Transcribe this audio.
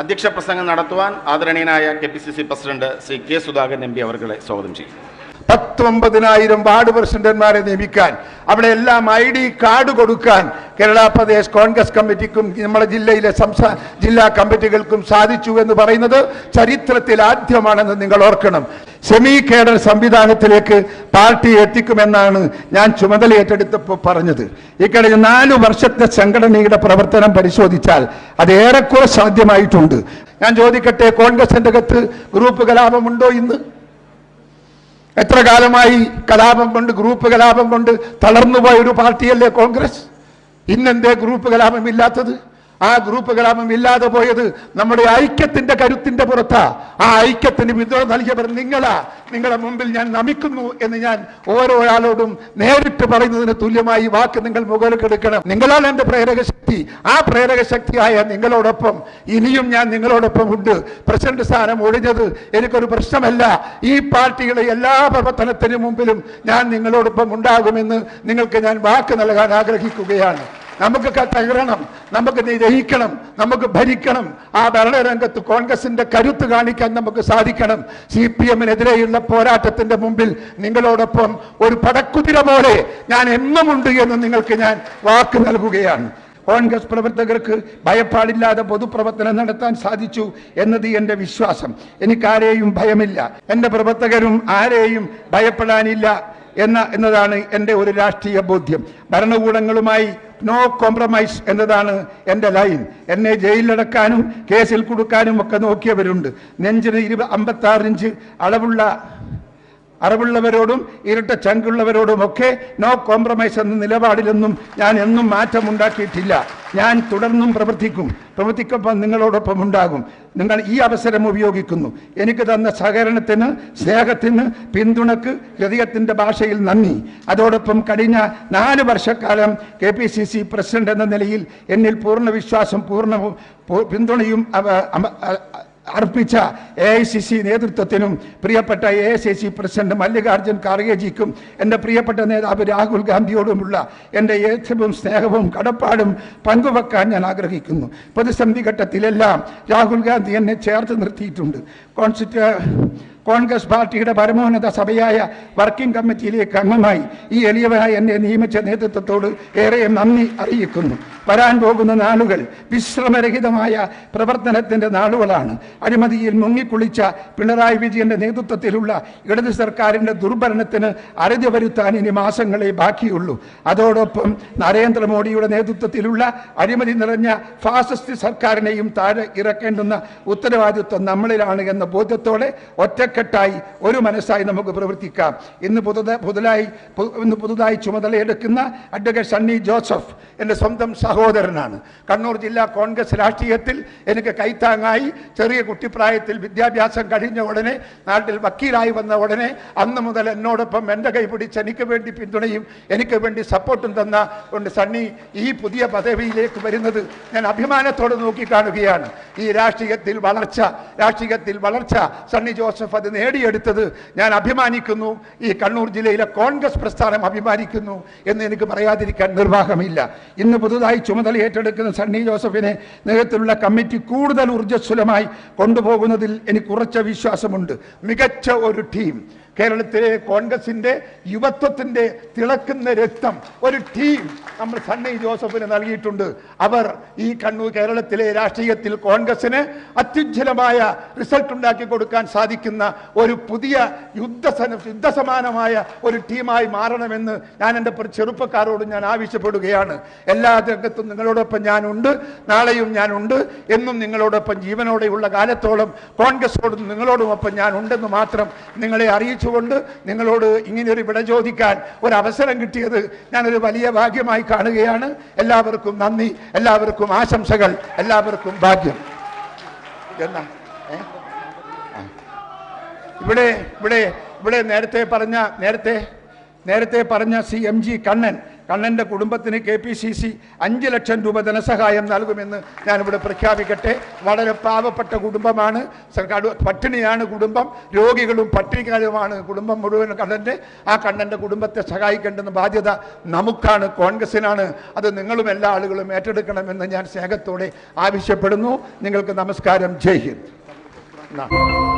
അധ്യക്ഷ പ്രസംഗം നടത്തുവാൻ ആദരണീയനായ K P C C president Shri K Sudhakaran M P അവർകളെ സ്വാഗതം ചെയ്യും. പത്തൊമ്പതിനായിരം വാർഡ് പ്രസിഡന്റ്മാരെ നിയമിക്കാൻ അവിടെ എല്ലാം ഐ ഡി കാർഡ് കൊടുക്കാൻ കേരള പ്രദേശ് കോൺഗ്രസ് കമ്മിറ്റിക്കും നമ്മുടെ ജില്ലയിലെ സംസ്ഥാന ജില്ലാ കമ്മിറ്റികൾക്കും സാധിച്ചു എന്ന് പറയുന്നത് ചരിത്രത്തിൽ ആദ്യമാണെന്ന് നിങ്ങൾ ഓർക്കണം. സെമി കേഡർ സംവിധാനത്തിലേക്ക് പാർട്ടി എത്തിക്കുമെന്നാണ് ഞാൻ ചുമതല ഏറ്റെടുത്തപ്പോൾ പറഞ്ഞത്. ഇക്കഴിഞ്ഞ നാല് വർഷത്തെ സംഘടനയുടെ പ്രവർത്തനം പരിശോധിച്ചാൽ അത് ഏറെക്കുറെ സാധ്യമായിട്ടുണ്ട്. ഞാൻ ചോദിക്കട്ടെ കോൺഗ്രസിന്റെ അകത്ത് ഗ്രൂപ്പ് കലാപമുണ്ടോ ഇന്ന്? എത്ര കാലമായി കലാപം കൊണ്ട് ഗ്രൂപ്പ് കലാപം കൊണ്ട് തളർന്നുപോയ ഒരു പാർട്ടിയല്ലേ കോൺഗ്രസ്? ഇന്നെന്തേ ഗ്രൂപ്പ് കലാപം ഇല്ലാത്തത്? ആ ഗ്രൂപ്പ് കലാപം ഇല്ലാതെ പോയത് നമ്മുടെ ഐക്യത്തിന്റെ കരുത്തിന്റെ പുറത്താ. ആ ഐക്യത്തിന് പിന്തുണ നൽകിയവർ നിങ്ങളാ. നിങ്ങളുടെ മുമ്പിൽ ഞാൻ നമിക്കുന്നു എന്ന് ഞാൻ ഓരോ ആളോടും നേരിട്ട് പറയുന്നതിന് തുല്യമായി വാക്ക് നിങ്ങൾ മുകളിലെടുക്കണം നിങ്ങളാണ് എന്റെ പ്രേരക ശക്തി. ആ പ്രേരക ശക്തിയായ നിങ്ങളോടൊപ്പം ഇനിയും ഞാൻ നിങ്ങളോടൊപ്പം ഉണ്ട്. പ്രസിഡന്റ് സ്ഥാനം ഒഴിഞ്ഞത് എനിക്കൊരു പ്രശ്നമല്ല. ഈ പാർട്ടിയുടെ എല്ലാ പ്രവർത്തനത്തിനും മുമ്പിലും ഞാൻ നിങ്ങളോടൊപ്പം ഉണ്ടാകുമെന്ന് നിങ്ങൾക്ക് ഞാൻ വാക്ക് നൽകാൻ ആഗ്രഹിക്കുകയാണ്. നമുക്ക് തകരണം നമുക്ക് ജയിക്കണം നമുക്ക് ഭരിക്കണം. ആ ഭരണരംഗത്ത് കോൺഗ്രസിന്റെ കരുത്ത് കാണിക്കാൻ നമുക്ക് സാധിക്കണം. സി പി എമ്മിനെതിരെയുള്ള പോരാട്ടത്തിന്റെ മുമ്പിൽ നിങ്ങളോടൊപ്പം ഒരു പടക്കുതിര പോലെ ഞാൻ എന്നുമുണ്ട് എന്ന് നിങ്ങൾക്ക് ഞാൻ വാക്ക് നൽകുകയാണ്. കോൺഗ്രസ് പ്രവർത്തകർക്ക് ഭയപ്പാടില്ലാതെ പൊതുപ്രവർത്തനം നടത്താൻ സാധിച്ചു എന്നത് എന്റെ വിശ്വാസം. എനിക്കാരെയും ഭയമില്ല. എന്റെ പ്രവർത്തകരും ആരെയും ഭയപ്പെടാനില്ല. എന്ന എന്നതാണ് എന്റെ ഒരു രാഷ്ട്രീയ ബോധ്യം. ഭരണകൂടങ്ങളുമായി നോ കോംപ്രമൈസ് എന്നതാണ് എന്റെ ലൈൻ എന്നെ ജയിലിലടക്കാനും കേസിൽ കൊടുക്കാനും ഒക്കെ നോക്കിയവരുണ്ട്. നെഞ്ചിന് ഇരുപ അമ്പത്താറിഞ്ച് അളവുള്ള അറിവുള്ളവരോടും ഇരട്ട ചങ്കുള്ളവരോടും ഒക്കെ നോ കോംപ്രമൈസ് എന്ന നിലപാടിലൊന്നും ഞാൻ എന്നും മാറ്റമുണ്ടാക്കിയിട്ടില്ല. ഞാൻ തുടർന്നും പ്രവർത്തിക്കും. പ്രവർത്തിക്കൊപ്പം നിങ്ങളോടൊപ്പം ഉണ്ടാകും. നിങ്ങൾ ഈ അവസരം ഉപയോഗിക്കുന്നു. എനിക്ക് തന്ന സഹകരണത്തിന് സ്നേഹത്തിന് പിന്തുണക്ക് ഹൃദയത്തിന്റെ ഭാഷയിൽ നന്ദി. അതോടൊപ്പം കഴിഞ്ഞ നാല് വർഷക്കാലം K P C C president എന്ന നിലയിൽ എന്നിൽ പൂർണ വിശ്വാസം പൂർണ പിന്തുണയും അർപ്പിച്ച എ ഐ സി സി നേതൃത്വത്തിനും പ്രിയപ്പെട്ട A I C C president Mallikarjun ഖാർഗേജിക്കും എന്റെ പ്രിയപ്പെട്ട നേതാവ് രാഹുൽ ഗാന്ധിയോടുമുള്ള എന്റെ ഏറ്റവും സ്നേഹവും കടപ്പാടും പങ്കുവെക്കാൻ ഞാൻ ആഗ്രഹിക്കുന്നു. പ്രതിസന്ധി ഘട്ടത്തിലെല്ലാം രാഹുൽ ഗാന്ധി എന്നെ ചേർത്ത് നിർത്തിയിട്ടുണ്ട്. കോൺഗ്രസ് പാർട്ടിയുടെ പരമോന്നത സഭയായ വർക്കിംഗ് കമ്മിറ്റിയിലേക്ക് അംഗമായി ഈ എളിയവനായി എന്നെ നിയമിച്ച നേതൃത്വത്തോട് ഏറെ നന്ദി അറിയിക്കുന്നു. വരാൻ പോകുന്ന നാളുകൾ വിശ്രമരഹിതമായ പ്രവർത്തനത്തിന്റെ നാളുകളാണ്. അഴിമതിയിൽ മുങ്ങിക്കുളിച്ച പിണറായി വിജയന്റെ നേതൃത്വത്തിലുള്ള ഇടത് സർക്കാരിന്റെ ദുർഭരണത്തിന് അറുതി വരുത്താൻ ഇനി മാസങ്ങളെ ബാക്കിയുള്ളൂ. അതോടൊപ്പം നരേന്ദ്രമോദിയുടെ നേതൃത്വത്തിലുള്ള അഴിമതി നിറഞ്ഞ ഫാസിസ്റ്റ് സർക്കാരിനെയും താഴെ ഇറക്കേണ്ടുന്ന ഉത്തരവാദിത്വം നമ്മളിലാണ് എന്ന ബോധ്യത്തോടെ ഒറ്റക്കെട്ടായി ഒരു മനസ്സായി നമുക്ക് പ്രവർത്തിക്കാം. ഇന്ന് പുതുത പുതുതായി പുതുതായി ചുമതലയെടുക്കുന്ന അഡ്വക്കേറ്റ് സണ്ണി ജോസഫ് എന്റെ സ്വന്തം സഹോദരനാണ്. കണ്ണൂർ ജില്ലാ കോൺഗ്രസ് രാഷ്ട്രീയത്തിൽ എനിക്ക് കൈത്താങ്ങായി ചെറിയ കുട്ടിപ്രായത്തിൽ വിദ്യാഭ്യാസം കഴിഞ്ഞ ഉടനെ നാട്ടിൽ വക്കീലായി വന്ന ഉടനെ അന്ന് മുതൽ എന്നോടൊപ്പം എന്റെ കൈ പിടിച്ച് എനിക്ക് വേണ്ടി പിന്തുണയും എനിക്ക് വേണ്ടി സപ്പോർട്ടും തന്ന കൊണ്ട് സണ്ണി ഈ പുതിയ പദവിയിലേക്ക് വരുന്നത് ഞാൻ അഭിമാനത്തോടെ നോക്കിക്കാണുകയാണ്. ഈ രാഷ്ട്രീയത്തിൽ വളർച്ച രാഷ്ട്രീയത്തിൽ വളർച്ച സണ്ണി ജോസഫ് അത് നേടിയെടുത്തത് ഞാൻ അഭിമാനിക്കുന്നു. ഈ കണ്ണൂർ ജില്ലയിലെ കോൺഗ്രസ് പ്രസ്ഥാനം അഭിമാനിക്കുന്നു എന്ന് എനിക്ക് പറയാതിരിക്കാൻ നിർവാഹമില്ല. ഇന്ന് പുതുതായി ചുമതല ഏറ്റെടുക്കുന്ന സണ്ണി ജോസഫിനെ നേതൃത്വത്തിലുള്ള കമ്മിറ്റി കൂടുതൽ ഊർജസ്വലമായി കൊണ്ടുപോകുന്നതിൽ എനിക്ക് ഉറച്ച വിശ്വാസമുണ്ട്. മികച്ച ഒരു ടീം. കേരളത്തിലെ കോൺഗ്രസിന്റെ യുവത്വത്തിന്റെ തിളക്കുന്ന രക്തം ഒരു ടീം നമ്മൾ സണ്ണി ജോസഫിന് നൽകിയിട്ടുണ്ട്. അവർ ഈ കണ്ണൂർ കേരളത്തിലെ രാഷ്ട്രീയത്തിൽ കോൺഗ്രസിന് അത്യുജ്വലമായ റിസൾട്ട് ഉണ്ടാക്കി കൊടുക്കാൻ സാധിക്കുന്ന ഒരു പുതിയ യുദ്ധ യുദ്ധസമാനമായ ഒരു ടീമായി മാറണമെന്ന് ഞാൻ എന്റെ ചെറുപ്പക്കാരോട് ഞാൻ ആവശ്യപ്പെടുകയാണ്. എല്ലാ രംഗത്തും നിങ്ങളോടൊപ്പം ഞാനുണ്ട് നാളെയും ഞാനുണ്ട് എന്നും നിങ്ങളോടൊപ്പം ജീവനോടെയുള്ള കാലത്തോളം കോൺഗ്രസോടും നിങ്ങളോടുമൊപ്പം ഞാൻ ഉണ്ടെന്ന് മാത്രം നിങ്ങളെ അറിയിച്ചുകൊണ്ട് നിങ്ങളോട് ഇങ്ങനെയൊരു വിട ചോദിക്കാൻ ഒരു അവസരം കിട്ടിയത് ഞാനൊരു വലിയ ഭാഗ്യമായി കാണുകയാണ്. എല്ലാവർക്കും നന്ദി എല്ലാവർക്കും ആശംസകൾ എല്ലാവർക്കും ഭാഗ്യം. എന്നാ? ഇവിടെ ഇവിടെ ഇവിടെ നേരത്തെ പറഞ്ഞ നേരത്തെ നേരത്തെ പറഞ്ഞ സി എം ജി കണ്ണൻ കണ്ണന്റെ കുടുംബത്തിന് കെ പി സി സി അഞ്ച് ലക്ഷം രൂപ ധനസഹായം നൽകുമെന്ന് ഞാനിവിടെ പ്രഖ്യാപിക്കട്ടെ. വളരെ പാവപ്പെട്ട കുടുംബമാണ്. പട്ടിണിയാണ് കുടുംബം. രോഗികളും പട്ടിണിക്കാരുമാണ് കുടുംബം മുഴുവൻ കണ്ണന്റെ ആ കണ്ണന്റെ കുടുംബത്തെ സഹായിക്കേണ്ടെന്ന ബാധ്യത നമുക്കാണ് കോൺഗ്രസിനാണ്. അത് നിങ്ങളും എല്ലാ ആളുകളും ഏറ്റെടുക്കണമെന്ന് ഞാൻ സ്നേഹത്തോടെ ആവശ്യപ്പെടുന്നു. നിങ്ങൾക്ക് നമസ്കാരം. ജയ് ഹിന്ദ്.